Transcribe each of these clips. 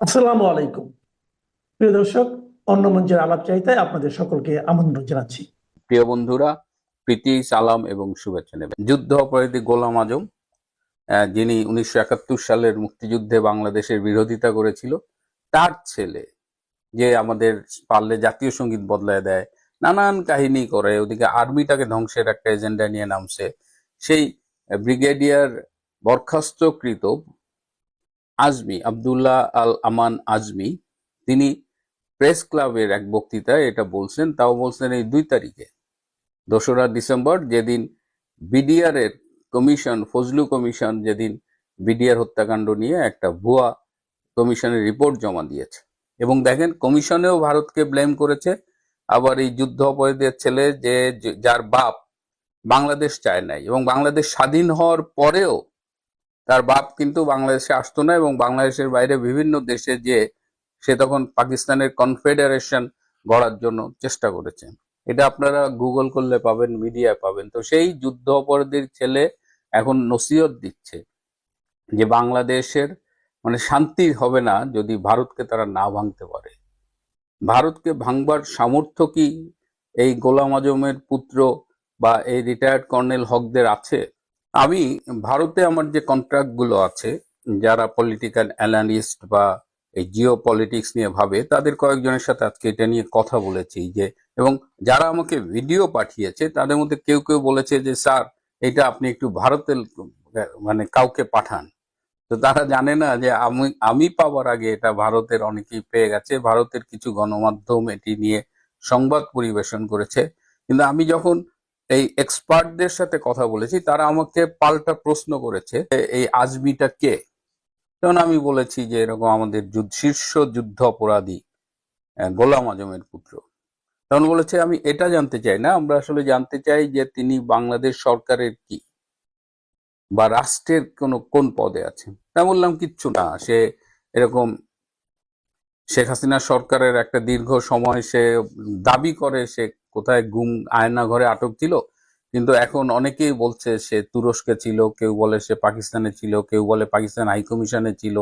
আসসালামু আলাইকুম। প্রিয় দর্শক, অন্য মঞ্চের আলাপ চাইতায় আপনাদের সকলকে আমন্ত্রণ জানাচ্ছি। প্রিয় বন্ধুরা, প্রীতি, সালাম এবং শুভেচ্ছা নেবেন। যুদ্ধ অপরাধী গোলাম আজম যিনি উনিশশো একাত্তর সালের মুক্তিযুদ্ধে বাংলাদেশের বিরোধিতা করেছিল, তার ছেলে যে আমাদের পারলে জাতীয় সংগীত বদলায় দেয়, নানান কাহিনী করে, ওদিকে আর্মিটাকে ধ্বংসের একটা এজেন্ডা নিয়ে নামছে, সেই ব্রিগেডিয়ার বরখাস্তকৃত আজমি, আব্দুল্লাহ আল আমান আজমি, তিনি প্রেস ক্লাবের এক বক্তৃতায় এটা বলছেন, তাও বলছেন এই দুই তারিখে, দোসরা ডিসেম্বর, যেদিন বিডিআর এর কমিশন, ফজলু কমিশন যেদিন বিডিআর হত্যাকাণ্ড নিয়ে একটা ভুয়া কমিশনের রিপোর্ট জমা দিয়েছে। এবং দেখেন, কমিশনেও ভারতকে ব্লেম করেছে, আবার এই যুদ্ধ অপরাধীদের ছেলে যে, যে- যার বাপ বাংলাদেশ চায় নাই এবং বাংলাদেশ স্বাধীন হওয়ার পরেও তার বাপ কিন্তু বাংলাদেশে আসতো না এবং বাংলাদেশের বাইরে বিভিন্ন দেশে যে সে তখন পাকিস্তানের কনফেডারেশন গড়ার জন্য চেষ্টা করেছে। এটা আপনারা গুগল করলে পাবেন, মিডিয়ায় পাবেন। তো সেই যুদ্ধ অপরাধীর ছেলে এখন নসিহত দিচ্ছে যে বাংলাদেশের মানে শান্তি হবে না যদি ভারতকে তারা না ভাঙতে পারে। ভারতকে ভাঙবার সামর্থ্য কি এই গোলাম আজমের পুত্র বা এই রিটায়ার্ড কর্নেল হকদের আছে? আমি ভারতে আমার যে কন্ট্রাক্টগুলো আছে, যারা পলিটিক্যাল অ্যানালিস্ট বা এই জিও পলিটিক্স নিয়ে ভাবে, তাদের কয়েকজনের সাথে আজকে এটা নিয়ে কথা বলেছি যে, এবং যারা আমাকে ভিডিও পাঠিয়েছে, তাদের মধ্যে কেউ কেউ বলেছে যে, স্যার, এটা আপনি একটু ভারতের মানে কাউকে পাঠান। তো তারা জানে না যে, আমি আমি পাওয়ার আগে এটা ভারতের অনেকেই পেয়ে গেছে। ভারতের কিছু গণমাধ্যম এটি নিয়ে সংবাদ পরিবেশন করেছে। কিন্তু আমি যখন এই এক্সপার্টদের সাথে কথা বলেছি, তারা আমাকে পাল্টা প্রশ্ন করেছে এই আজমিটা কে? তখন আমি বলেছি যে, এরকম আমাদের শীর্ষ যুদ্ধ অপরাধী গোলাম আজমের পুত্র। তখন বলেছে, আমি এটা জানতে চাই না, আমরা আসলে জানতে চাই যে, তিনি বাংলাদেশ সরকারের কি? বা রাষ্ট্রের কোন কোন পদে আছে তা বললাম, কিচ্ছু না, সে এরকম শেখ হাসিনা সরকারের একটা দীর্ঘ সময় সে দাবি করে, সে কোথায় গুম, আয়না ঘরে আটক ছিল। কিন্তু এখন অনেকেই বলছে সে তুরস্কে ছিল, কেউ বলে সে পাকিস্তানে ছিল, কেউ বলে পাকিস্তান হাই কমিশনে ছিল।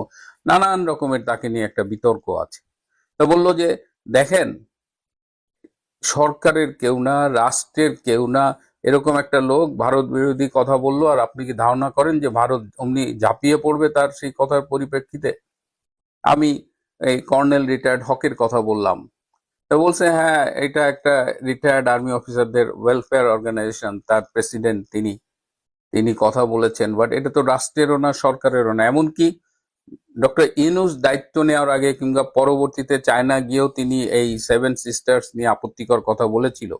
নানান রকমের তাকে নিয়ে একটা বিতর্ক আছে। তো বলল যে, দেখেন, সরকারের কেউ না, রাষ্ট্রের কেউ না, এরকম একটা লোক ভারত বিরোধী কথা বলল, আর আপনি কি ধারণা করেন যে ভারত অমনি ঝাঁপিয়ে পড়বে তার সেই কথার পরিপ্রেক্ষিতে? আমি এই কর্নেল রিটায়ার্ড হকের কথা বললাম। তো বলছে হ্যাঁ এটা একটা রিটায়ার্ড আর্মি অফিসারদের ওয়েলফেয়ার অর্গানাইজেশন তার প্রেসিডেন্ট তিনি তিনি কথা বলেছেন। বাট এটা তো রাষ্ট্রেরও না, সরকারেরও না। এমনকি ডক্টর ইনুস দায়িত্ব নেওয়ার আগে কিংবা পরবর্তীতে চায়না গিয়েও তিনি এই সেভেন সিস্টার্স নিয়ে আপত্তিকর কথা বলেছিল।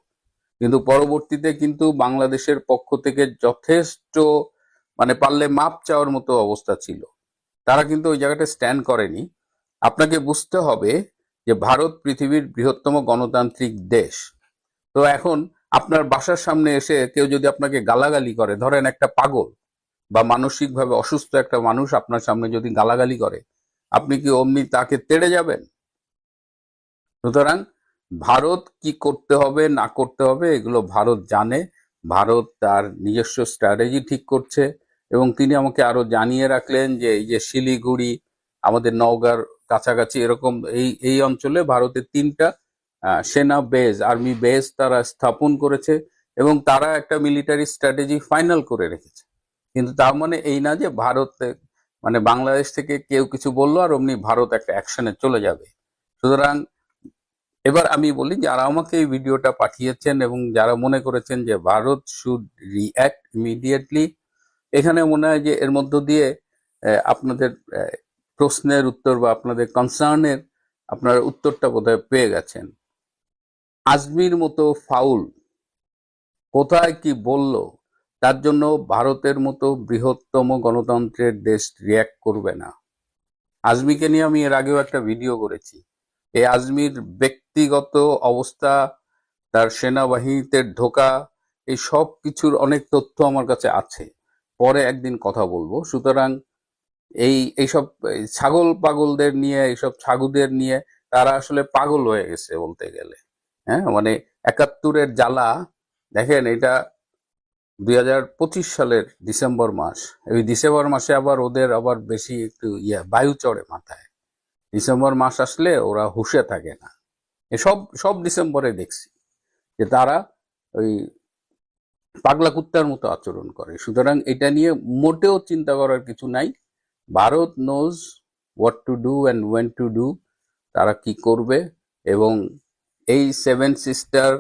কিন্তু পরবর্তীতে কিন্তু বাংলাদেশের পক্ষ থেকে যথেষ্ট মানে পারলে মাপ চাওয়ার মতো অবস্থা ছিল। তারা কিন্তু ওই জায়গাটা স্ট্যান্ড করেনি। আপনাকে বুঝতে হবে যে ভারত পৃথিবীর বৃহত্তম গণতান্ত্রিক দেশ। তো এখন আপনার বাসার সামনে এসে কেউ যদি আপনাকে গালাগালি করে, ধরেন একটা পাগল বা মানসিকভাবে অসুস্থ একটা মানুষ আপনার সামনে যদি গালাগালি করে, আপনি কি অমনি তাকে তেড়ে যাবেন? সুতরাং ভারত কি করতে হবে, না করতে হবে, এগুলো ভারত জানে। ভারত তার নিজস্ব স্ট্র্যাটেজি ঠিক করছে এবং তিনি আমাকে আরও জানিয়ে রাখলেন যে এই যে শিলিগুড়ি, আমাদের নওগাঁর কাছাকাছি এরকম এই এই অঞ্চলে ভারতের তিনটা সেনা বেজ আর্মি বেজ তারা স্থাপন করেছে এবং তারা একটা মিলিটারি স্ট্র্যাটেজি ফাইনাল করে রেখেছে। কিন্তু তার মানে এই না যে ভারত মানে বাংলাদেশ থেকে কেউ কিছু বলল আর অমনি ভারত একটা অ্যাকশনে চলে যাবে। সুতরাং এবার আমি বলি যারা আমাকে এই ভিডিওটা পাঠিয়েছেন এবং যারা মনে করেছেন যে ভারত শুড রিঅ্যাক্ট ইমিডিয়েটলি এখানে মনে হয় যে এর মধ্য দিয়ে আপনাদের প্রশ্নের উত্তর বা আপনাদের কনসার্নের আপনার উত্তরটা বোধহয় পেয়ে গেছেন। আজমির মতো ফাউল কোথায় কি বলল, তার জন্য ভারতের মতো বৃহত্তম গণতন্ত্রের দেশ রিয়াক্ট করবে না। আজমিকে নিয়ে আমি এর আগেও একটা ভিডিও করেছি। এই আজমির ব্যক্তিগত অবস্থা, তার সেনাবাহিনীতে ঢোকা, এই সব কিছুর অনেক তথ্য আমার কাছে আছে। পরে একদিন কথা বলব। সুতরাং এই, এইসব ছাগল পাগলদের নিয়ে, এইসব ছাগুদের নিয়ে তারা আসলে পাগল হয়ে গেছে বলতে গেলে। হ্যাঁ মানে একাত্তরের জ্বালা, দেখেন এটা দুই হাজার পঁচিশ সালের ডিসেম্বর মাস। এই ডিসেম্বর মাসে আবার ওদের আবার বেশি একটু ইয়ে বায়ু চড়ে মাথায়। ডিসেম্বর মাস আসলে ওরা হুশে থাকে না। সব সব ডিসেম্বরে দেখছি যে তারা ওই পাগলা কুত্তার মতো আচরণ করে। সুতরাং এটা নিয়ে মোটেও চিন্তা করার কিছু নাই। Bharat knows what to do and when to do তারা কি করবে এবং এই সেভেন সিস্টার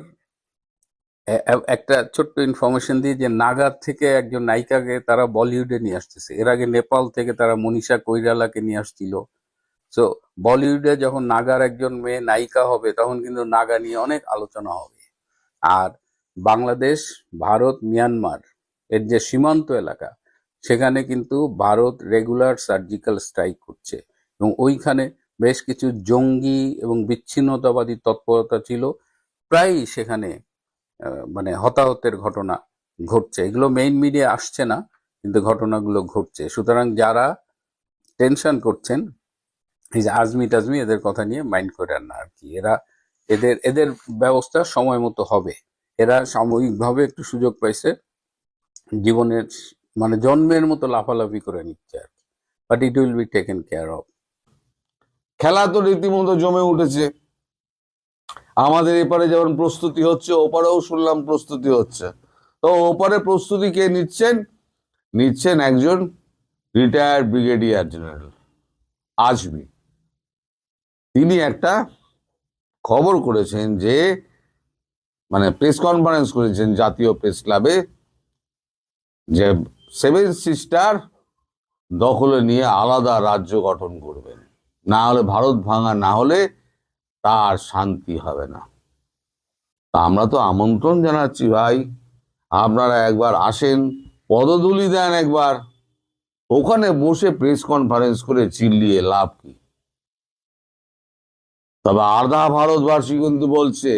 একটা ছোট্ট ইনফরমেশন দিয়ে যে নাগার থেকে একজন নায়িকাকে তারা বলিউডে নিয়ে আসতেছে। এর আগে নেপাল থেকে তারা মনীষা কৈরালাকে নিয়ে আসছিল। সো বলিউডে যখন নাগার একজন মেয়ে নায়িকা হবে, তখন কিন্তু নাগা নিয়ে অনেক আলোচনা হবে। আর বাংলাদেশ, ভারত, মিয়ানমার, এর যে সীমান্ত এলাকা সেখানে কিন্তু ভারত রেগুলার সার্জিক্যাল স্ট্রাইক করছে। এবং ওইখানে বেশ কিছু জঙ্গি এবং বিচ্ছিন্নতাবাদী তৎপরতা ছিল। প্রায়ই সেখানে মানে হতাহতের ঘটনা ঘটছে। এগুলো মেইন মিডিয়া আসছে না, কিন্তু ঘটনাগুলো ঘটছে। সুতরাং যারা টেনশন করছেন, এই যে আজমি টাজমি, এদের কথা নিয়ে মাইন্ড করেন না আর কি। এরা, এদের এদের ব্যবস্থা সময় মতো হবে। এরা সাময়িকভাবে একটু সুযোগ পাইছে। জীবনের মানে জন্মের মতো লাফালাফি করে নিচ্ছে আর but it will be taken care of খেলা তো রীতিমতো জমে উঠেছে। আমাদের এপারে যেমন প্রস্তুতি হচ্ছে, ওপারেও শুনলাম প্রস্তুতি হচ্ছে। তো ওপারে প্রস্তুতি কে নিচ্ছেন? নিচ্ছেন একজন রিটায়ার্ড ব্রিগেডিয়ার জেনারেল আজমি। তিনি একটা খবর করেছেন যে মানে প্রেস কনফারেন্স করেছেন জাতীয় প্রেস ক্লাবে যে সেভেন সিস্টার দখলে নিয়ে আলাদা রাজ্য গঠন করবেন। না হলে ভারত ভাঙা, না হলে তার শান্তি হবে না। তা আমরা তো আমন্ত্রণ জানাচ্ছি ভাই। আপনারা একবার আসেন, পদধূলি দেন একবার। ওখানে বসে প্রেস কনফারেন্স করে চিল্লিয়ে লাভ কি? তবে আধা ভারতবাসী কিন্তু বলছে,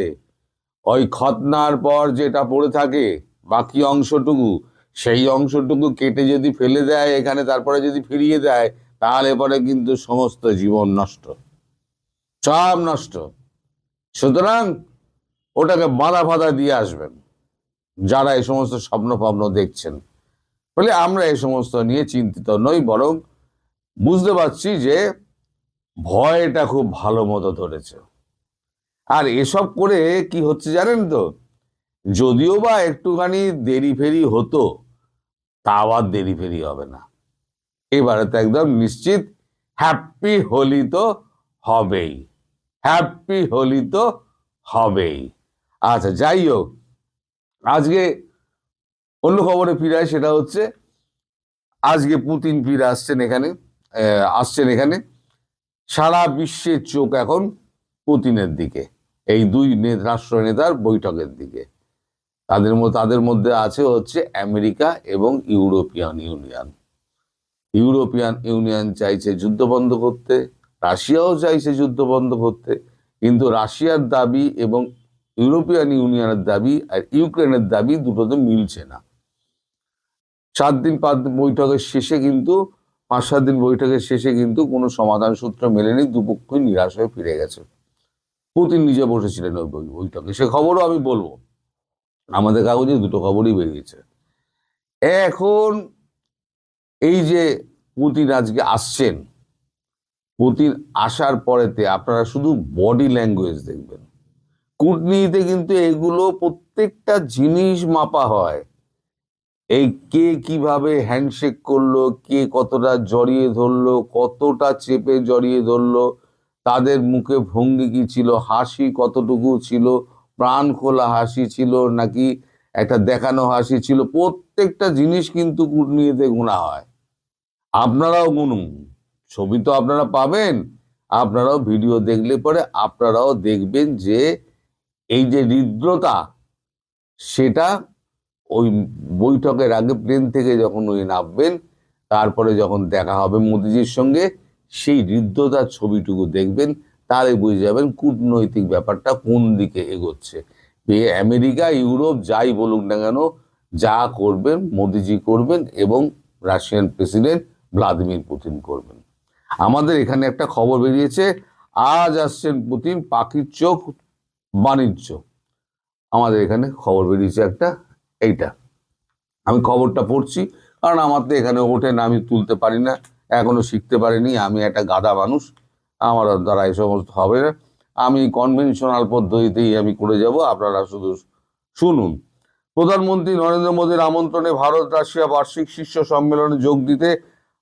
ওই খতনার পর যেটা পড়ে থাকে, বাকি অংশটুকু সেই অংশটুকু কেটে যদি ফেলে দেয়, এখানে তারপরে যদি ফিরিয়ে দেয়, তাহলে পরে কিন্তু সমস্ত জীবন নষ্ট। সব নষ্ট। সুতরাং ওটাকে বাধা ফাঁধা দিয়ে আসবেন। যারা এই সমস্ত স্বপ্ন ফপ্ন দেখছেন। বলে, আমরা এই সমস্ত নিয়ে চিন্তিত নই, বরং বুঝতে পারছি যে ভয়টা খুব ভালো মতো ধরেছে। আর এসব করে কি হচ্ছে জানেন তো? যদিও বা একটুখানি দেরি ফেরি হতো তা আর দেরি ফেরি হবে না। এবারে তো একদম নিশ্চিত হ্যাপি হোলি তো হবেই হ্যাপি হোলি তো হবেই। আচ্ছা যাই হোক, আজকে অন্য খবরে ফিরায় সেটা হচ্ছে আজকে পুতিন ফিরে আসছেন এখানে আসছেন এখানে। সারা বিশ্বের চোখ এখন পুতিনের দিকে, এই দুই রাষ্ট্র নেতার বৈঠকের দিকে। তাদের তাদের মধ্যে আছে হচ্ছে আমেরিকা এবং ইউরোপিয়ান ইউনিয়ন। ইউরোপিয়ান ইউনিয়ন চাইছে যুদ্ধ বন্ধ করতে, রাশিয়াও চাইছে যুদ্ধ বন্ধ করতে, কিন্তু রাশিয়ার দাবি এবং ইউরোপিয়ান ইউনিয়নের দাবি আর ইউক্রেনের দাবি দুটোতে মিলছে না। সাত দিন পাঁচ বৈঠকের শেষে কিন্তু, পাঁচ সাত দিন বৈঠকের শেষে কিন্তু কোনো সমাধান সূত্র মেলেনি, দুপক্ষই নিরাশ হয়ে ফিরে গেছে। পুতিন নিজে বসেছিলেন ওই বৈঠকে। সে খবরও আমি বলব। আমাদের কাগজে দুটো খবরই বেরিয়েছে। এখন এই যে পুতিন আজকে আসছেন, পুতিন আসার পরেতে আপনারা শুধু বডি ল্যাঙ্গুয়েজ দেখবেন। কূটনীতিতে কিন্তু এগুলো প্রত্যেকটা জিনিস মাপা হয়। এই কে কীভাবে হ্যান্ডশেক করল, কে কতটা জড়িয়ে ধরলো, কতটা চেপে জড়িয়ে ধরলো, তাদের মুখে ভঙ্গি কি ছিল, হাসি কতটুকু ছিল প্রাণ খোলা হাসি ছিল, নাকি একটা দেখানো হাসি ছিল, প্রত্যেকটা জিনিস কিন্তু কূটনীতিতে গুণা হয়। আপনারাও গুনুন। ছবি তো আপনারা পাবেন। আপনারাও ভিডিও দেখলে পরে আপনারাও দেখবেন যে এই যে হৃদ্রতা, সেটা ওই বৈঠকের আগে প্লেন থেকে যখন ওই নামবেন, তারপরে যখন দেখা হবে মোদিজির সঙ্গে, সেই হৃদ্রতার ছবিটুকু দেখবেন। তাহলে বুঝে যাবেন কূটনৈতিক ব্যাপারটা কোন দিকে এগোচ্ছে। আমেরিকা, ইউরোপ যাই বলুক না কেন, যা করবেন, মোদিজি করবেন এবং রাশিয়ান প্রেসিডেন্ট ভ্লাদিমির পুতিন করবেন। আমাদের এখানে একটা খবর বেরিয়েছে, আজ আসছেন পুতিন পাখির চোখ, বাণিজ্য। আমাদের এখানে খবর বেরিয়েছে একটা, এইটা। আমি খবরটা পড়ছি, কারণ আমার তো এখানে ওঠে না, আমি তুলতে পারি না, এখনও শিখতে পারিনি, আমি একটা গাদা মানুষ। আমার দ্বারা এই সমস্ত হবে। না আমি কনভেনশনাল পদ্ধতিতেই আমি করে যাব, আপনারা শুধু শুনুন। প্রধানমন্ত্রী নরেন্দ্র মোদীর আমন্ত্রণে ভারত রাশিয়া বার্ষিক শীর্ষ সম্মেলনে যোগ দিতে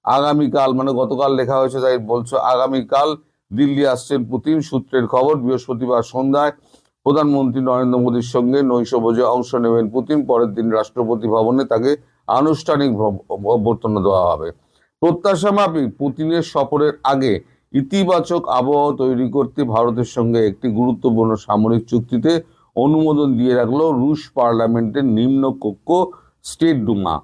আগামীকাল মানে গতকাল লেখা হয়েছে তাই বলছো, আগামীকাল দিল্লি আসছেন পুতিন। সূত্রের খবর, বৃহস্পতিবার সন্ধ্যায় প্রধানমন্ত্রী নরেন্দ্র মোদীর সঙ্গে নৈশভোজে অংশ নেবেন পুতিন। পরের দিন রাষ্ট্রপতি ভবনে তাকে আনুষ্ঠানিক অভ্যর্থনা দেওয়া হবে। প্রত্যাশা মাফিক, পুতিনের সফরের আগে ইতিবাচক আবহাওয়া তৈরি করতে ভারতের সঙ্গে একটি গুরুত্বপূর্ণ সামরিক চুক্তিতে অনুমোদন দিয়ে রাখল রুশ পার্লামেন্টের নিম্ন কক্ষ স্টেট ডুমা।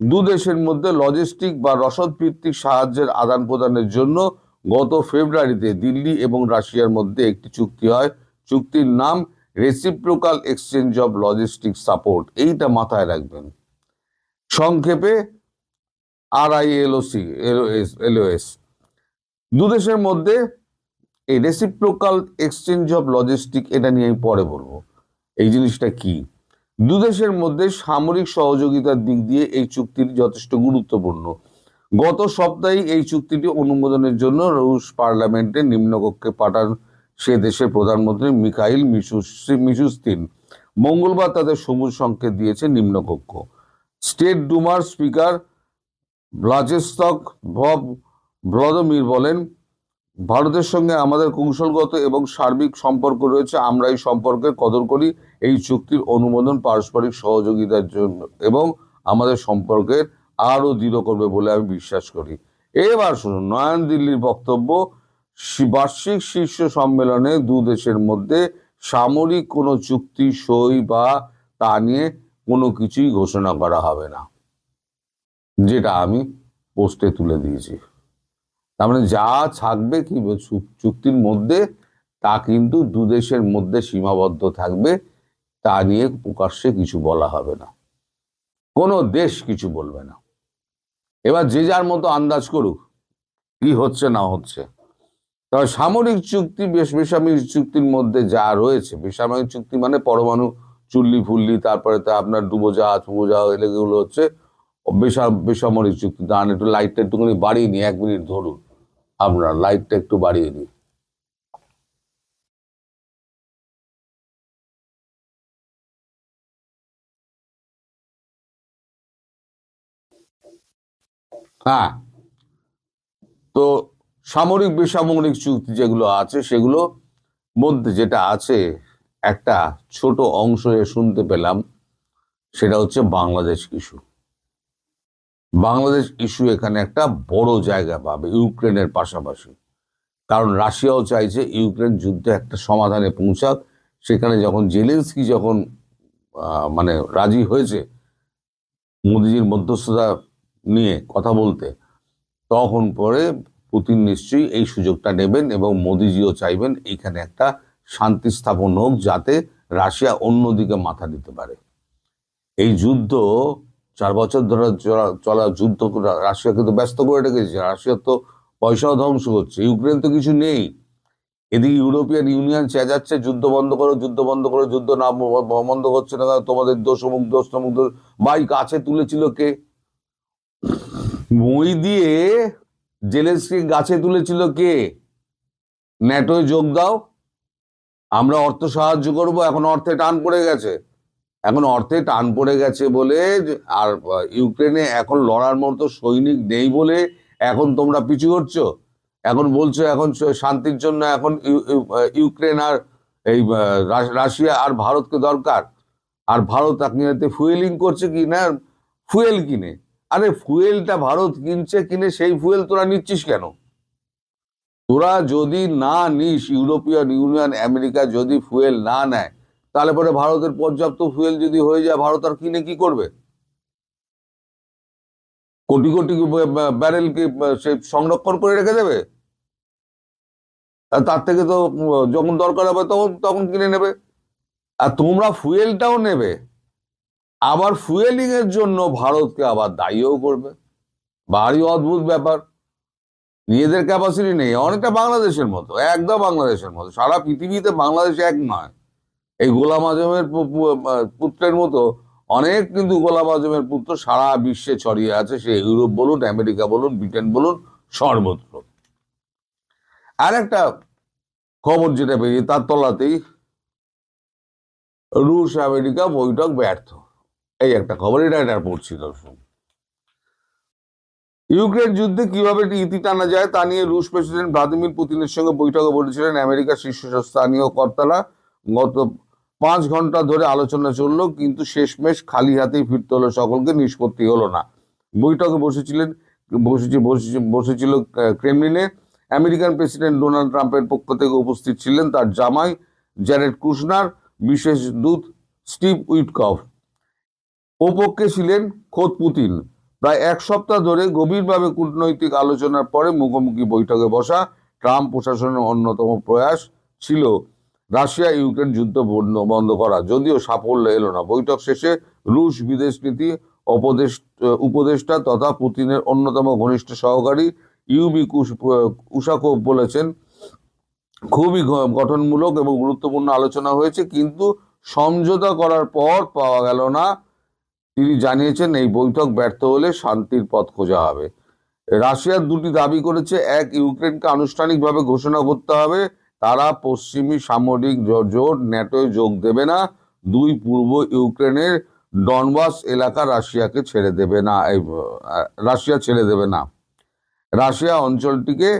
দু দেশের মধ্যে লজিস্টিক বা রসদ ভিত্তিক সাহায্যের আদান প্রদানের জন্য গত ফেব্রুয়ারিতে দিল্লি এবং রাশিয়ার মধ্যে একটি চুক্তি হয়। চুক্তির নাম reciprocal exchange of logistic support এইটা মাথায় রাখবেন। সংক্ষেপে আর আই এলওসি এলওএস এলওএস দেশের মধ্যে এই রেসিপ্রোকাল এক্সচেঞ্জ অফ লজিস্টিক এটা নিয়ে আমি পরে বলব। এই জিনিসটা কি? দেশের মধ্যে সামরিক সহযোগিতার দিক দিয়ে এই চুক্তিটি যথেষ্ট গুরুত্বপূর্ণ। গত সপ্তাহেই এই চুক্তিটি অনুমোদনের জন্য রুশ পার্লামেন্টে নিম্নকক্ষে পাঠান সে দেশের প্রধানমন্ত্রী মিখাইল মিশুস- মিশুস্তিন। মঙ্গলবার তাদের সবুজ সংকেত দিয়েছে নিম্নকক্ষ। স্টেট ডুমার স্পিকার ভ্লাচেস্তক ভব ভ্লাদিমির বলেন, ভারতের সঙ্গে আমাদের কৌশলগত এবং সার্বিক সম্পর্ক রয়েছে, আমরা এই সম্পর্কের কদর করি, এই চুক্তির অনুমোদন পারস্পরিক সহযোগিতার জন্য এবং আমাদের সম্পর্কের আরও দৃঢ় করবে বলে আমি বিশ্বাস করি। এবার শুনুন, নয়ন দিল্লির বক্তব্য বার্ষিক শীর্ষ সম্মেলনে দু দেশের মধ্যে সামরিক কোনো চুক্তি সই বা তা নিয়ে কোনো কিছুই ঘোষণা করা হবে না, যেটা আমি পোস্টে তুলে দিয়েছি। তার মানে যা থাকবে কি চুক্তির মধ্যে, তা কিন্তু দু দেশের মধ্যে সীমাবদ্ধ থাকবে। তা নিয়ে প্রকাশ্যে কিছু বলা হবে না। কোনো দেশ কিছু বলবে না। এবার যে যার মতো আন্দাজ করুক, কি হচ্ছে না হচ্ছে। তবে সামরিক চুক্তি, বেশ বেসামরিক চুক্তির মধ্যে যা রয়েছে, বেসামরিক চুক্তি মানে পরমাণু চুল্লি ফুল্লি, তারপরে তা আপনার ডুবোজাহাজ, ফুবোজাহাজ, এগুলো হচ্ছে বেসা বেসামরিক চুক্তি। দাঁড়ান, একটু লাইটটা একটুখানি বাড়িয়ে নিই, এক মিনিট ধরুন। আপনার লাইটটা একটু বাড়িয়ে নিই হ্যাঁ তো সামরিক বেসামরিক চুক্তি যেগুলো আছে, সেগুলো মধ্যে যেটা আছে, একটা ছোট অংশ শুনতে পেলাম, সেটা হচ্ছে বাংলাদেশ ইস্যু বাংলাদেশ ইস্যু এখানে একটা বড় জায়গা পাবে, ইউক্রেনের পাশাপাশি। কারণ রাশিয়াও চাইছে ইউক্রেন যুদ্ধে একটা সমাধানে পৌঁছাক। সেখানে যখন জেলেন্সকি যখন মানে রাজি হয়েছে মোদিজির মধ্যস্থতা নিয়ে কথা বলতে, তখন পরে পুতিন নিশ্চয়ই এই সুযোগটা নেবেন এবং মোদিজিও চাইবেন এইখানে একটা শান্তি স্থাপন হোক যাতে রাশিয়া অন্যদিকে মাথা দিতে পারে। এই যুদ্ধ চার বছর ধরে চলা- যুদ্ধ রা- রাশিয়াকে তো ব্যস্ত করে রেখেছে। রাশিয়ার তো পয়সাও ধ্বংস হচ্ছে ইউক্রেন তো কিছু নেই। এদিকে ইউরোপিয়ান ইউনিয়ন চেঁচাচ্ছে, যুদ্ধ বন্ধ করো, যুদ্ধ বন্ধ করো, যুদ্ধ না বন্ধ করছে না তোমাদের দোষ অমুক, দোষ তমুক, দোষ। ভাই, কাছে তুলেছিল কে? মই দিয়ে জেলেন্সকি গাছে তুলেছিল কে? ন্যাটোয় যোগ দাও। আমরা অর্থ সাহায্য করব, এখন অর্থে টান পড়ে গেছে। এখন অর্থে টান পড়ে গেছে বলে আর ইউক্রেনে এখন লড়ার মতো সৈনিক নেই বলে এখন তোমরা পিছু করছ এখন বলছো এখন শান্তির জন্য এখন ইউ- ইউ- ইউক্রেন আর এই রাশ- রাশিয়া আর ভারতকে দরকার। আর ভারত আপনি ফুয়েলিং করছে কি না? ফুয়েল কিনে। আরে ফুয়েলটা ভারত কিনছে, কিনে সেই ফুয়েল তোরা নিচ্ছিস কেন? তোরা যদি না নিস, ইউরোপিয়ান ইউনিয়ন, আমেরিকা যদি ফুয়েল না নেয় তাহলে পরে ভারতের পর্যাপ্ত ফুয়েল যদি হয়ে যায়, ভারত আর কিনে কি করবে? কোটি কোটি ব্যারেল কি সে সংরক্ষণ করে রেখে দেবে? তার থেকে তো যখন দরকার হবে তখন তখন কিনে নেবে। আর তোমরা ফুয়েলটাও নেবে। আবার ফুয়েলিং এর জন্য ভারতকে আবার দায়ীও করবে। ভারী অদ্ভুত ব্যাপার। নিজেদের ক্যাপাসিটি নেই। অনেকটা বাংলাদেশের মতো। একদম বাংলাদেশের মতো। সারা পৃথিবীতে বাংলাদেশ এক নয়। এই গোলাম আজমের পুত্রের মতো অনেক কিন্তু গোলাম আজমের পুত্র সারা বিশ্বে ছড়িয়ে আছে। সে ইউরোপ বলুন, আমেরিকা বলুন, ব্রিটেন বলুন, সর্বত্র। আর একটা খবর যেটা বেরিয়ে তার তলাতেই রুশ আমেরিকা বৈঠক ব্যর্থ। এই একটা খবর, এটা এটা পড়ছি দর্শক। ইউক্রেন যুদ্ধে কীভাবে ইতি টানা যায় তা নিয়ে রুশ প্রেসিডেন্ট ভ্লাদিমির পুতিনের সঙ্গে বৈঠকে বলেছিলেন আমেরিকার শীর্ষস্থানীয় কর্তারা। গত পাঁচ ঘণ্টা ধরে আলোচনা চলল, কিন্তু শেষমেশ খালি হাতেই ফিরতে হলো, সকলকে নিষ্পত্তি হলো না। বৈঠকে বসেছিলেন, বসেছি, বসেছি- বসেছিল ক্রেমলিনে। আমেরিকান প্রেসিডেন্ট ডোনাল্ড ট্রাম্পের পক্ষ থেকে উপস্থিত ছিলেন তার জামাই জ্যারেড কুশনার, বিশেষ দূত স্টিভ উইটকফ। ও পক্ষে ছিলেন খোদ পুতিন। প্রায় এক সপ্তাহ ধরে গভীরভাবে কূটনৈতিক আলোচনার পরে মুখোমুখি বৈঠকে বসা ট্রাম্প প্রশাসনের অন্যতম প্রয়াস ছিল। রাশিয়া, ইউক্রেন যুদ্ধ বন্ধ করা। যদিও সাফল্য এলো না। বৈঠক শেষে রুশ বিদেশ নীতি উপদেশ উপদেষ্টা তথা পুতিনের অন্যতম ঘনিষ্ঠ সহকারী ইউবি উশাকোভ বলেছেন, খুবই গঠনমূলক এবং গুরুত্বপূর্ণ আলোচনা হয়েছে, কিন্তু সমঝোতা করার পর পাওয়া গেল না। তিনি জানিয়েছেন, এই বৈঠক ব্যর্থ হলে শান্তির পথ খোঁজা হবে। রাশিয়ার দুটি দাবি করেছে। এক, ইউক্রেনকে আনুষ্ঠানিকভাবে ঘোষণা করতে হবে। তারা পশ্চিমী সামরিক জোট ন্যাটোয় যোগ দেবে না, দুই পূর্ব ইউক্রেনের ডনবাস এলাকা রাশিয়াকে ছেড়ে দেবে না রাশিয়া ছেড়ে দেবে না। রাশিয়া অঞ্চলটিকে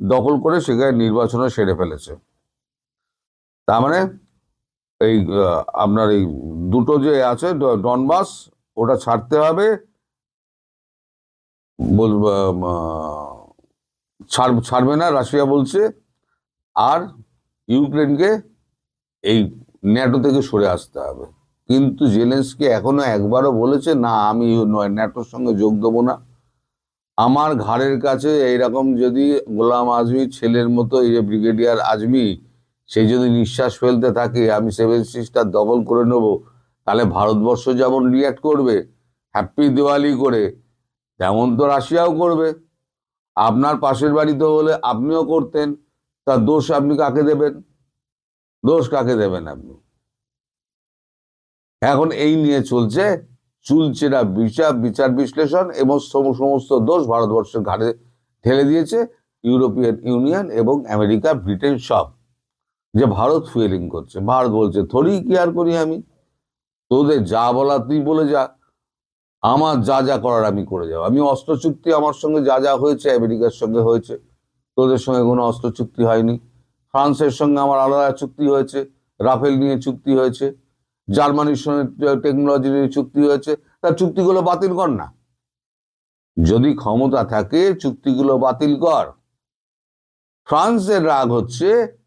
দখল করে সেখানে নির্বাচনে সেরে ফেলেছে। তার মানে এই আপনার এই দুটো যে আছে ডনবাস, ওটা ছাড়তে হবে। ছাড়বে না, রাশিয়া বলছে। আর ইউক্রেনকে এই ন্যাটো থেকে সরে আসতে হবে। কিন্তু জেলেন্সকি এখনও একবারও বলেছে, না, আমি নয়, ন্যাটোর সঙ্গে যোগ দেবো না। আমার ঘাড়ের কাছে এইরকম যদি গোলাম আজমি ছেলের মতো এই যে ব্রিগেডিয়ার আজমি, সে যদি নিঃশ্বাস ফেলতে থাকে, আমি সেভেন সিস্টার দখল করে নেব। তাহলে ভারতবর্ষ যেমন রিয়াক্ট করবে হ্যাপি দিওয়ালি করে, তেমন তো রাশিয়াও করবে। আপনার পাশের বাড়িতে হলে আপনিও করতেন। তার দোষ আপনি কাকে দেবেন? দোষ কাকে দেবেন আপনি? এখন এই নিয়ে চলছে চুলচেরা বিচার বিচার বিশ্লেষণ এবং সম- সমস্ত দোষ ভারতবর্ষের ঘাড়ে ঠেলে দিয়েছে ইউরোপিয়ান ইউনিয়ন এবং আমেরিকা, ব্রিটেন সব। যে ভারত ফুয়েলিং করছে। ভারত বলছে, থরি, কি আর করি আমি? তোদের যা বলা তুই বলে যা। আমার যা যা করার আমি করে যাব। আমি অস্ত্র চুক্তি আমার সঙ্গে যা যা হয়েছে, আমেরিকার সঙ্গে হয়েছে। তোদের সঙ্গে কোনো অস্ত্র চুক্তি হয়নি। ফ্রান্সের সঙ্গে আমার আলাদা চুক্তি হয়েছে, রাফেল নিয়ে চুক্তি হয়েছে, জার্মানির সঙ্গে টেকনোলজি নিয়ে চুক্তি হয়েছে। তার চুক্তিগুলো বাতিল কর না। যদি ক্ষমতা থাকে, চুক্তিগুলো বাতিল কর। ফ্রান্সের রাগ হচ্ছে,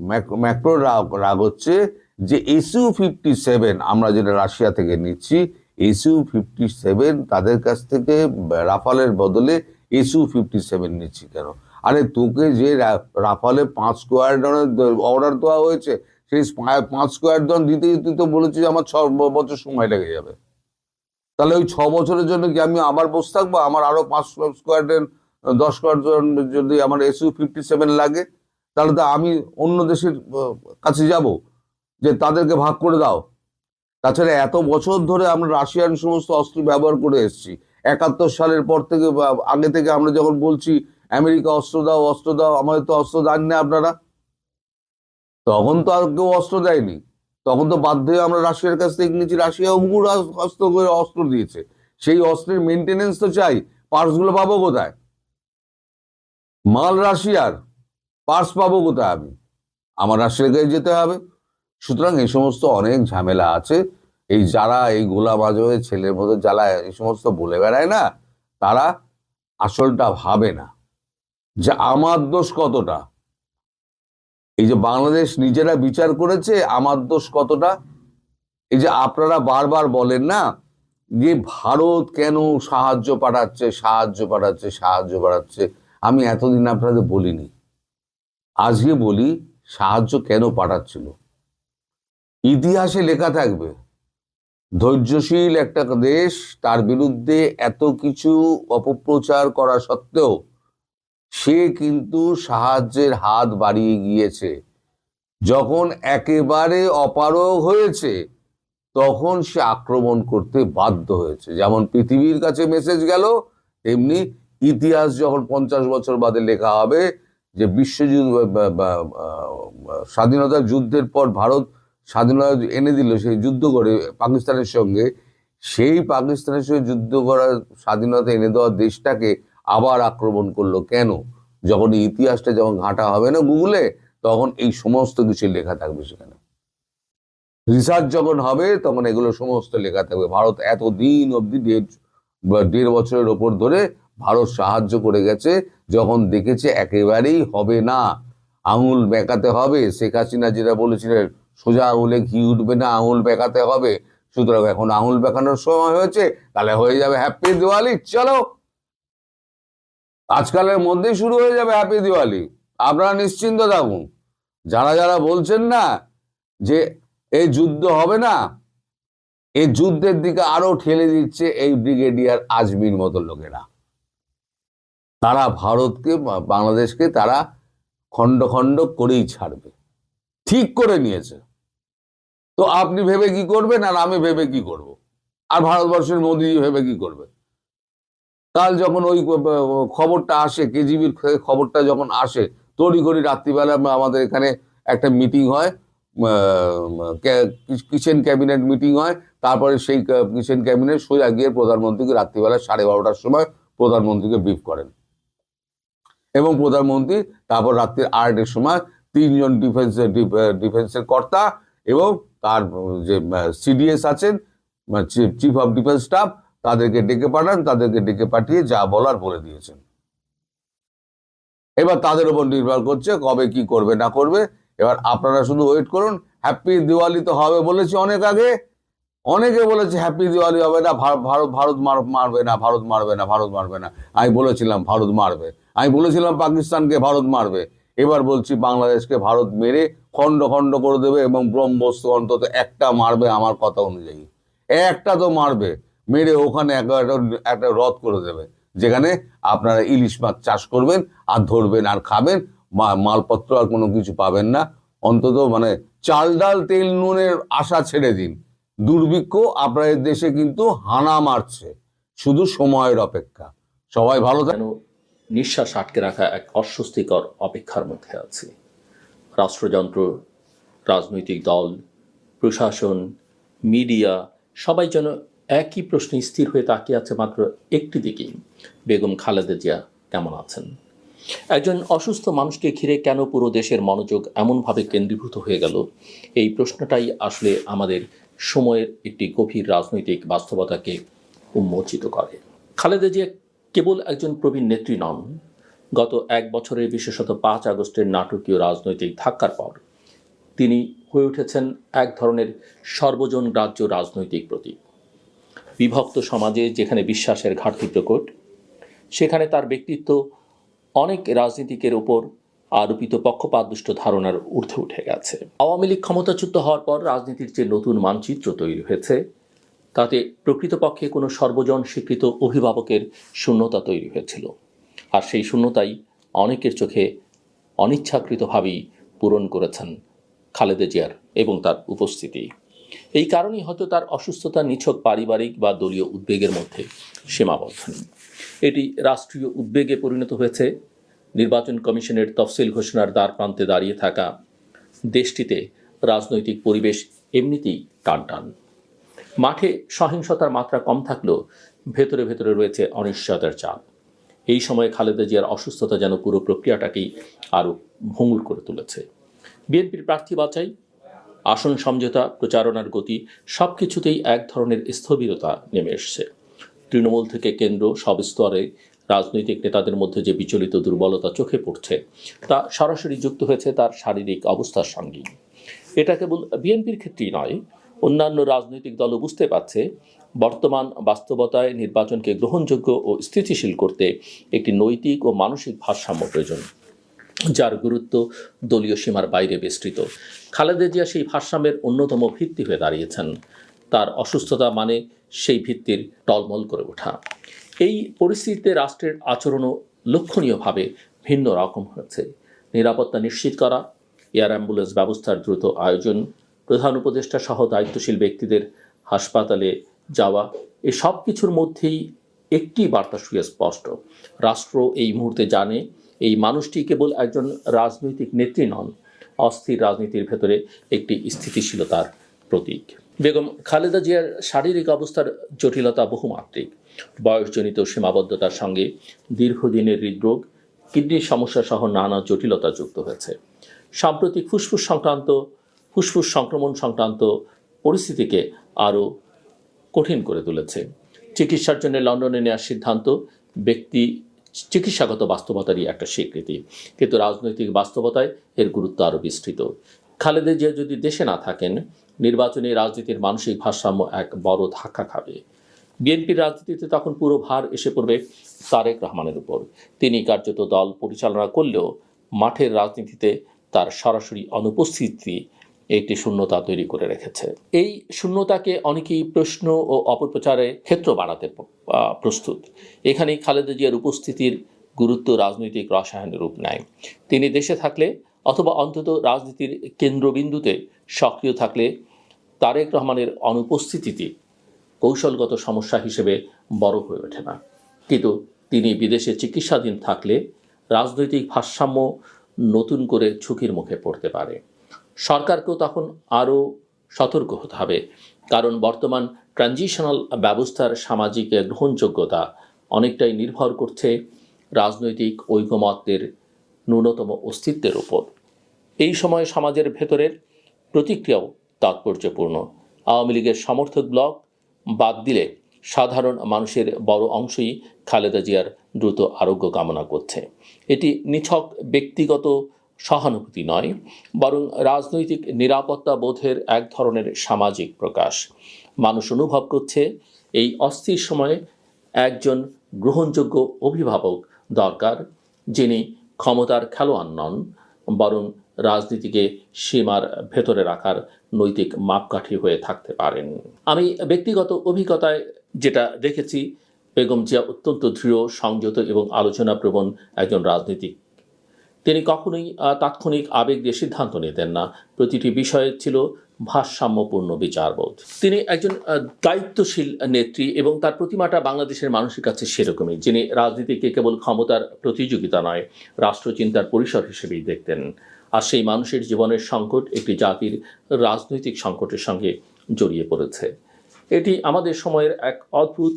ম্যাক- ম্যাক্রোর রাগ রাগ হচ্ছে যে এসিউ ফিফটি সেভেন, আমরা যেটা রাশিয়া থেকে নিচ্ছি এসিউ ফিফটি সেভেন তাদের কাছ থেকে, রাফালের বদলে এসিউ ফিফটি সেভেন নিচ্ছি কেন? আরে তোকে যে রাফালে পাঁচ স্কোয়াড্রনের অর্ডার দেওয়া হয়েছে, সেই পাঁচ স্কোয়াড্রন দিতে তুই তো বলেছিস আমার ছ বছর সময় লেগে যাবে। তাহলে ওই ছ বছরের জন্য কি আমি আবার বসে থাকব? আমার আরও পাঁচ স্কোয়াড্রন দশ স্কোয়াড্রন যদি আমার এসইউ ফিফটি সেভেন লাগে, তাহলে তো আমি অন্য দেশের কাছে যাব, যে তাদেরকে ভাগ করে দাও। তাছাড়া এত বছর ধরে আমরা রাশিয়ান সমস্ত অস্ত্র ব্যবহার করে এসেছি। একাত্তর সালের পর থেকে আগে থেকে আমরা যখন বলছি আমেরিকা অস্ত্র দাও অস্ত্র দাও, আমাদের তো অস্ত্র দেন না আপনারা। তখন তো আর কেউ অস্ত্র দেয়নি। তখন তো বাধ্য হয়ে আমরা রাশিয়ার কাছ থেকে নিয়েছি রাশিয়া হুকুর অস্ত্র করে অস্ত্র দিয়েছে। সেই অস্ত্রের মেনটেনেন্স তো চাই। পার্টসগুলো পাবো কোথায়? মাল রাশিয়ার। পার্স পাবো কোথায় আমি? আমার রাশিয়ার কাছে যেতে হবে। সুতরাং এই সমস্ত অনেক ঝামেলা আছে। এই যারা, এই গোলাম আজমের ছেলের মতো যারা, এই সমস্ত বলে বেড়ায় না, তারা আসলটা ভাবে না। যে আমার দোষ কতটা? এই যে বাংলাদেশ নিজেরা বিচার করেছে, আমার দোষ কতটা? এই যে আপনারা বারবার বলেন না যে ভারত কেন সাহায্য পাঠাচ্ছে সাহায্য পাঠাচ্ছে সাহায্য পাঠাচ্ছে? আমি এতদিন আপনাদের বলিনি। আজকে বলি, সাহায্য কেন পাঠাচ্ছিল? ইতিহাসে লেখা থাকবে, ধৈর্যশীল একটা দেশ, তার বিরুদ্ধে এত কিছু অপপ্রচার করা সত্ত্বেও সে কিন্তু সাহায্যের হাত বাড়িয়ে গিয়েছে। যখন একেবারে অপারগ হয়েছে, তখন সে আক্রমণ করতে বাধ্য হয়েছে। যেমন পৃথিবীর কাছে মেসেজ গেল, তেমনি ইতিহাস যখন পঞ্চাশ বছর বাদে লেখা হবে যে বিশ্বযুদ্ধ, বা- বা- বা- স্বাধীনতা যুদ্ধের পর ভারত স্বাধীনতা এনে দিল, সেই যুদ্ধ করে পাকিস্তানের সঙ্গে। সেই পাকিস্তানের সঙ্গে যুদ্ধ করার স্বাধীনতা এনে দেওয়া দেশটাকে আবার আক্রমণ করল কেন? যখন ইতিহাসটা যখন ঘাঁটা হবে না গুগলে, তখন এই সমস্ত কিছু লেখা থাকবে সেখানে। রিসার্চ যখন হবে, তখন এগুলো সমস্ত লেখা থাকবে। ভারত এতদিন অবধি দেড় দেড় বছরের ওপর ধরে ভারত সাহায্য করে গেছে, যখন দেখেছে একেবারেই হবে না। আঙুল বেঁকাতে হবে, শেখ হাসিনা যেটা বলেছিলেন, সোজা আঙুলে ঘি উঠবে না, আঙুল বেঁকাতে হবে। সুতরাং এখন আঙুল বেঁকানোর সময় হয়েছে, তাহলে হয়ে যাবে হ্যাপি দিওয়ালি চলো। আজকালের মধ্যেই শুরু হয়ে যাবে হ্যাপি দিওয়ালি আপনারা নিশ্চিন্ত থাকুন। যারা যারা বলছেন না যে এই যুদ্ধ হবে না এই যুদ্ধের দিকে আরও ঠেলে দিচ্ছে এই ব্রিগেডিয়ার আজমির মতো লোকেরা। তারা ভারতকে, বাংলাদেশকে তারা খণ্ড খণ্ড করেই ছাড়বে। ঠিক করে নিয়েছে। তো আপনি ভেবে কি করবেন আর আমি ভেবে কি করব? আর ভারতবর্ষের মোদী ভেবে কি করবে? কাল যখন ওই খবরটা আসে, কেজিবির খবরটা যখন আসে তড়ি করি রাত্রিবেলা আমাদের এখানে একটা মিটিং হয় কিচেন ক্যাবিনেট মিটিং হয়, তারপরে সেই কিচেন ক্যাবিনেট সোজা গিয়ে প্রধানমন্ত্রীকে রাত্রিবেলা সাড়ে বারোটার সময় প্রধানমন্ত্রীকে ব্রিফ করেন। এবং প্রধানমন্ত্রী তারপর রাত্রির আড়াইটের সময় তিনজন ডিফেন্স ডিফেন্সের কর্তা এবং তার যে সিডিএস আছেন চিফ অফ ডিফেন্স স্টাফ তাদেরকে ডেকে পাঠান, তাদেরকে ডেকে পাঠিয়ে যা বলার বলে দিয়েছেন। এবার তাদের উপর নির্ভর করছে কবে কি করবে, না করবে। এবার আপনারা শুধু ওয়েট করুন হ্যাপি দিওয়ালি তো হবে বলেছি অনেক আগে। অনেকে বলেছে হ্যাপি দিওয়ালি হবে না ভারত ভারত মারবে না, ভারত মারবে না, ভারত মারবে না। আমি বলেছিলাম, ভারত মারবে। আমি বলেছিলাম, পাকিস্তানকে ভারত মারবে। এবার বলছি, বাংলাদেশকে ভারত মেরে খণ্ড খণ্ড করে দেবে এবং ব্রহ্মস্ত্র অন্তত একটা মারবে আমার কথা অনুযায়ী। একটা তো মারবে। মেরে ওখানে একটা হ্রদ করে দেবে, যেখানে আপনারা ইলিশ মাছ চাষ করবেন আর ধরবেন আর খাবেন মালপত্র আর কোনো কিছু পাবেন না। অন্তত মানে চাল ডাল, তেল, নুনের আশা ছেড়ে দিন। দুর্ভিক্ষ আপনাদের দেশে কিন্তু হানা মারছে, শুধু সময়ের অপেক্ষা। সবাই ভালো যেন নিঃশ্বাস আটকে রাখা এক অস্বস্তিকর অপেক্ষার মধ্যে আছে। রাষ্ট্রযন্ত্র, রাজনৈতিক দল, প্রশাসন, মিডিয়া, সবাই যেন একই প্রশ্নে স্থির হয়ে তাকিয়ে আছে মাত্র একটি দিকেই। বেগম খালেদা জিয়া কেমন আছেন? একজন অসুস্থ মানুষকে ঘিরে কেন পুরো দেশের মনোযোগ এমনভাবে কেন্দ্রীভূত হয়ে গেল? এই প্রশ্নটাই আসলে আমাদের সময়ের একটি গভীর রাজনৈতিক বাস্তবতাকে উন্মোচিত করে। খালেদা জিয়া কেবল একজন প্রবীণ নেত্রী নন। গত এক বছরের বিশেষত পাঁচ আগস্টের নাটকীয় রাজনৈতিক ধাক্কার পর তিনি হয়ে উঠেছেন এক ধরনের সর্বজন গ্রাহ্য রাজনৈতিক প্রতীক। বিভক্ত সমাজে যেখানে বিশ্বাসের ঘাটতি প্রকট, সেখানে তার ব্যক্তিত্ব অনেক রাজনীতিকের ওপর আরোপিত পক্ষপাতদুষ্ট ধারণার ঊর্ধ্বে উঠে গেছে। আওয়ামী লীগ ক্ষমতাচ্যুত হওয়ার পর রাজনীতির যে নতুন মানচিত্র তৈরি হয়েছে, তাতে প্রকৃতপক্ষে কোনো সর্বজন স্বীকৃত অভিভাবকের শূন্যতা তৈরি হয়েছিল। আর সেই শূন্যতাই অনেকের চোখে অনিচ্ছাকৃতভাবেই পূরণ করেছেন খালেদা জিয়ার এবং তার উপস্থিতি। এই কারণেই হয়তো তার অসুস্থতা নিছক পারিবারিক বা দলীয় উদ্বেগের মধ্যে সীমাবদ্ধ। নেই এটি রাষ্ট্রীয় উদ্বেগে পরিণত হয়েছে। নির্বাচন কমিশনের তফসিল ঘোষণার দ্বার প্রান্তে দাঁড়িয়ে থাকা দেশটিতে রাজনৈতিক পরিবেশ এমনিতেই টানটান। মাঠে সহিংসতার মাত্রা কম থাকলেও ভেতরে ভেতরে রয়েছে অনিশ্চয়তার চাপ। এই সময়ে খালেদা জিয়ার অসুস্থতা যেন পুরো প্রক্রিয়াটাকেই আরও ভঙ্গুর করে তুলেছে। বিএনপির প্রার্থী বাছাই আসন সমঝোতা, প্রচারণার গতি সব কিছুতেই এক ধরনের স্থবিরতা নেমে এসছে। তৃণমূল থেকে কেন্দ্র সব স্তরে রাজনৈতিক নেতাদের মধ্যে যে বিচলিত দুর্বলতা চোখে পড়ছে, তা সরাসরি যুক্ত হয়েছে তার শারীরিক অবস্থার সঙ্গে। এটা কেবল বিএনপির ক্ষেত্রেই নয়, অন্যান্য রাজনৈতিক দলও বুঝতে পারছে, বর্তমান বাস্তবতায় নির্বাচনকে গ্রহণযোগ্য ও স্থিতিশীল করতে একটি নৈতিক ও মানসিক ভারসাম্য প্রয়োজন। যার গুরুত্ব দলীয় সীমার বাইরে বিস্তৃত। খালেদা জিয়া সেই ভারসাম্যের অন্যতম ভিত্তি হয়ে দাঁড়িয়েছেন। তার অসুস্থতা মানে সেই ভিত্তির টলমল করে ওঠা। এই পরিস্থিতিতে রাষ্ট্রের আচরণও লক্ষণীয়ভাবে ভিন্ন রকম হয়েছে। নিরাপত্তা নিশ্চিত করা, এয়ার অ্যাম্বুলেন্স ব্যবস্থার দ্রুত আয়োজন, প্রধান উপদেষ্টা সহ দায়িত্বশীল ব্যক্তিদের হাসপাতালে যাওয়া এই সব কিছুর মধ্যেই একটি বার্তা সুস্পষ্ট রাষ্ট্র এই মুহূর্তে জানে এই মানুষটি কেবল একজন রাজনৈতিক নেত্রী নন, অস্থির রাজনীতির ভেতরে একটি স্থিতিশীলতার প্রতীক। বেগম খালেদা জিয়ার শারীরিক অবস্থার জটিলতা বহুমাত্রিক। বয়সজনিত সীমাবদ্ধতার সঙ্গে দীর্ঘদিনের হৃদরোগ, কিডনির সমস্যা সহ নানা জটিলতা যুক্ত হয়েছে। সাম্প্রতিক ফুসফুস সংক্রান্ত, ফুসফুস সংক্রমণ সংক্রান্ত পরিস্থিতিকে আরও কঠিন করে তুলেছে। চিকিৎসার জন্য লন্ডনে নেওয়ার সিদ্ধান্ত, ব্যক্তি চিকিৎসাগত বাস্তবতারই একটা স্বীকৃতি। কিন্তু রাজনৈতিক বাস্তবতায় এর গুরুত্ব আরও বিস্তৃত। খালেদা জিয়া যদি দেশে না থাকেন, নির্বাচনী রাজনীতির মানসিক ভারসাম্য এক বড় ধাক্কা খাবে। বিএনপির রাজনীতিতে তখন পুরো ভার এসে পড়বে তারেক রহমানের উপর। তিনি কার্যত দল পরিচালনা করলেও মাঠের রাজনীতিতে তার সরাসরি অনুপস্থিতি একটি শূন্যতা তৈরি করে রেখেছে। এই শূন্যতাকে অনেকেই প্রশ্ন ও অপপ্রচারে ক্ষেত্র বাড়াতে প্রস্তুত। এখানেই খালেদা জিয়ার উপস্থিতির গুরুত্ব রাজনৈতিক রসায়নের রূপ নেয়। তিনি দেশে থাকলে অথবা অন্তত রাজনীতির কেন্দ্রবিন্দুতে সক্রিয় থাকলে তারেক রহমানের অনুপস্থিতিতে কৌশলগত সমস্যা হিসেবে বড় হয়ে ওঠে না। কিন্তু তিনি বিদেশে চিকিৎসাধীন থাকলে রাজনৈতিক ভারসাম্য নতুন করে ঝুঁকির মুখে পড়তে পারে। সরকারকেও তখন আরও সতর্ক হতে হবে। কারণ বর্তমান ট্রানজিশনাল ব্যবস্থার সামাজিক গ্রহণযোগ্যতা অনেকটাই নির্ভর করছে রাজনৈতিক ঐকমত্যের ন্যূনতম অস্তিত্বের উপর। এই সময় সমাজের ভেতরের প্রতিক্রিয়াও তাৎপর্যপূর্ণ। আওয়ামী লীগের সমর্থক ব্লক বাদ দিলে সাধারণ মানুষের বড় অংশই খালেদা জিয়ার দ্রুত আরোগ্য কামনা করছে। এটি নিছক ব্যক্তিগত সহানুভূতি নয়, বরং রাজনৈতিক নিরাপত্তা বোধের এক ধরনের সামাজিক প্রকাশ। মানুষ অনুভব করছে এই অস্থির সময়ে একজন গ্রহণযোগ্য অভিভাবক দরকার, যিনি ক্ষমতার খেলোয়াড় নন, বরং রাজনীতিকে সীমার ভেতরে রাখার নৈতিক মাপকাঠি হয়ে থাকতে পারেন। আমি ব্যক্তিগত অভিজ্ঞতায় যেটা দেখেছি, বেগম জিয়া অত্যন্ত দৃঢ়, সংযত এবং আলোচনাপ্রবণ একজন রাজনীতিক তিনি কখনোই তাৎক্ষণিক আবেগ দিয়ে সিদ্ধান্ত নিতেন না। প্রতিটি বিষয়ে ছিল ভারসাম্যপূর্ণ বিচারবোধ। তিনি একজন দায়িত্বশীল নেত্রী এবং তার প্রতিমাটা বাংলাদেশের মানুষের কাছে সেরকমই। যিনি রাজনীতিকে কেবল ক্ষমতার প্রতিযোগিতা নয়, রাষ্ট্রচিন্তার পরিসর হিসেবেই দেখতেন। আর সেই মানুষের জীবনের সংকট একটি জাতির রাজনৈতিক সংকটের সঙ্গে জড়িয়ে পড়েছে। এটি আমাদের সময়ের এক অদ্ভুত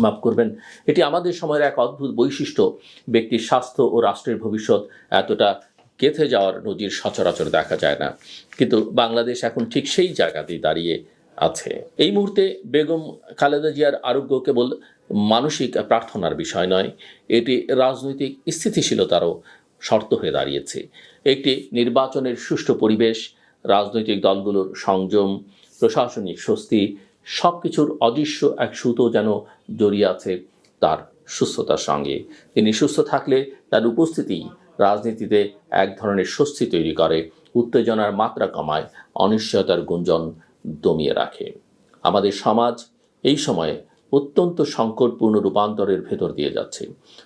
মাফ করবেন। এটি আমাদের সময়ের এক অদ্ভুত বৈশিষ্ট্য। ব্যক্তির স্বাস্থ্য ও রাষ্ট্রের ভবিষ্যৎ এতটা গেঁথে যাওয়ার নজির সচরাচর দেখা যায় না। কিন্তু বাংলাদেশ এখন ঠিক সেই জায়গাতেই দাঁড়িয়ে আছে। এই মুহূর্তে বেগম খালেদা জিয়ার আরোগ্য কেবল মানসিক প্রার্থনার বিষয় নয়, এটি রাজনৈতিক স্থিতিশীলতারও শর্ত হয়ে দাঁড়িয়েছে। একটি নির্বাচনের সুষ্ঠু পরিবেশ, রাজনৈতিক দলগুলোর সংযম, প্রশাসনিক স্বস্তি সব কিছুর অদৃশ্য এক সুতো যেন জড়িয়ে আছে তার সুস্থতার সঙ্গে। তিনি সুস্থ থাকলে তার উপস্থিতি রাজনীতিতে এক ধরনের স্বস্তি তৈরি করে, উত্তেজনার মাত্রা কমায়, অনিশ্চয়তার গুঞ্জন দমিয়ে রাখে। আমাদের সমাজ এই সময়ে অত্যন্ত সংকটপূর্ণ রূপান্তরের ভেতর দিয়ে যাচ্ছে।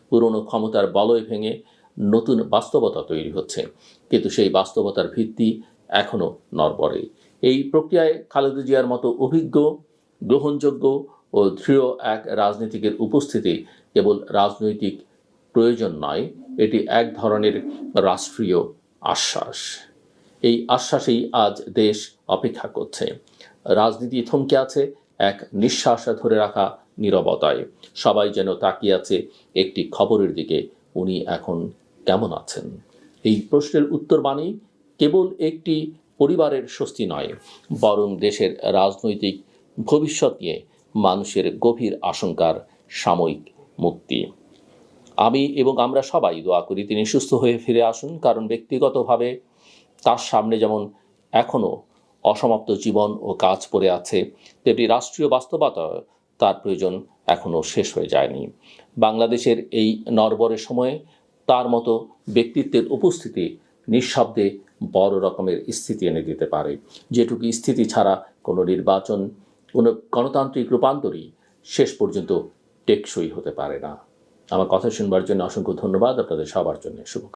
পুরনো ক্ষমতার বলয় ভেঙে নতুন বাস্তবতা তৈরি হচ্ছে, কিন্তু সেই বাস্তবতার ভিত্তি এখনও নরবরে এই প্রক্রিয়ায় খালেদা জিয়ার মতো অভিজ্ঞ গ্রহণযোগ্য ও দৃঢ় এক রাজনীতিকের উপস্থিতি কেবল রাজনৈতিক প্রয়োজন নয়, এটি এক ধরনের রাষ্ট্রীয় আশ্বাস। এই আশ্বাসেই আজ দেশ অপেক্ষা করছে। রাজনীতি থমকে আছে এক নিঃশ্বাস ধরে রাখা নীরবতায়। সবাই যেন তাকিয়ে আছে একটি খবরের দিকে, উনি এখন কেমন আছেন? এই প্রশ্নের উত্তর বাণী কেবল একটি পরিবারের স্বস্তি নয়, বরং দেশের রাজনৈতিক ভবিষ্যৎ নিয়ে মানুষের গভীর আশঙ্কার সাময়িক মুক্তি। আমি এবং আমরা সবাই দোয়া করি তিনি সুস্থ হয়ে ফিরে আসুন, কারণ ব্যক্তিগতভাবে তার সামনে যেমন এখনও অসমাপ্ত জীবন ও কাজ পড়ে আছে, তেমনি রাষ্ট্রীয় বাস্তবতা তার প্রয়োজন এখনও শেষ হয়ে যায়নি। বাংলাদেশের এই নরবরের সময়ে তার মতো ব্যক্তিত্বের উপস্থিতি নিঃশব্দে বড় রকমের স্থিতি এনে দিতে পারে। যেটুকু স্থিতি ছাড়া কোনো নির্বাচন কোনো গণতান্ত্রিক রূপান্তরই শেষ পর্যন্ত টেকসই হতে পারে না। আমার কথা শুনবার জন্য অসংখ্য ধন্যবাদ। আপনাদের সবার জন্য শুভ